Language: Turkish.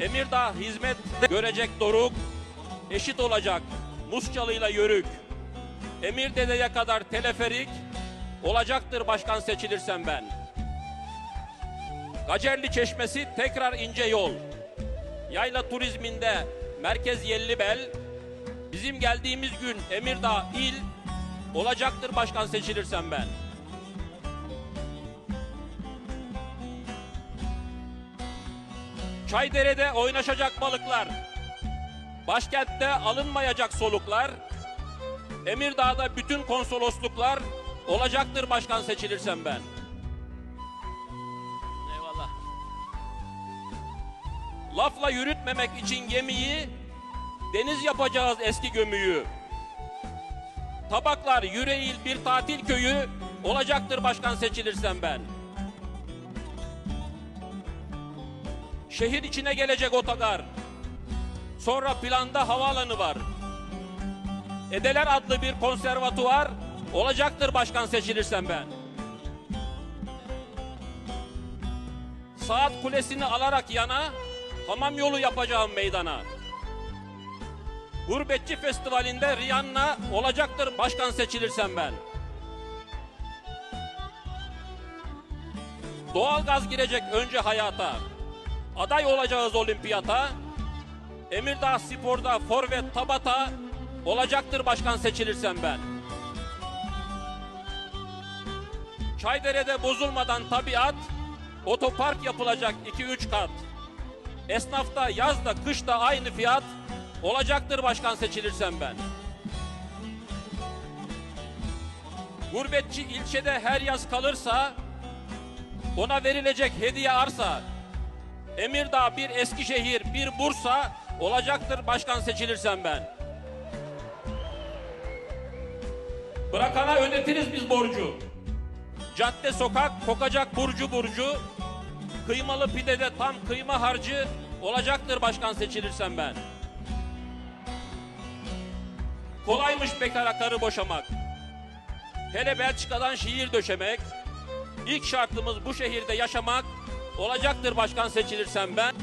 Emirdağ hizmet görecek doruk, eşit olacak Musçalı'yla yörük. Emirdere'ye kadar teleferik, olacaktır başkan seçilirsem ben. Gacerli Çeşmesi tekrar ince yol. Yayla turizminde merkez Yellibel, bizim geldiğimiz gün Emirdağ il, olacaktır başkan seçilirsem ben. Çaydere'de oynaşacak balıklar. Başkentte alınmayacak soluklar. Emirdağ'da bütün konsolosluklar olacaktır başkan seçilirsem ben. Eyvallah. Lafla yürütmemek için gemiyi deniz yapacağız eski gömüyü. Tabaklar Yüreğil bir tatil köyü olacaktır başkan seçilirsem ben. Şehir içine gelecek otogar. Sonra planda havaalanı var. Edeler adlı bir konservatuvar olacaktır başkan seçilirsem ben. Saat kulesini alarak yana hamam yolu yapacağım meydana. Gurbetçi Festivali'nde Rihanna olacaktır başkan seçilirsem ben. Doğalgaz girecek önce hayata. Aday olacağız olimpiyata. Emirdağ Spor'da forvet tabata olacaktır başkan seçilirsem ben. Çaydere'de bozulmadan tabiat, otopark yapılacak 2-3 kat. Esnafta yazda kışta aynı fiyat olacaktır başkan seçilirsem ben. Gurbetçi ilçede her yaz kalırsa ona verilecek hediye arsa Emirdağ bir Eskişehir bir Bursa olacaktır başkan seçilirsem ben. Bırakana ödetiriz biz borcu. Cadde sokak kokacak burcu burcu. Kıymalı pidede tam kıyma harcı olacaktır başkan seçilirsem ben. Kolaymış bekara karı boşamak. Hele Belçika'dan şiir döşemek. İlk şartımız bu şehirde yaşamak olacaktır başkan seçilirsem ben.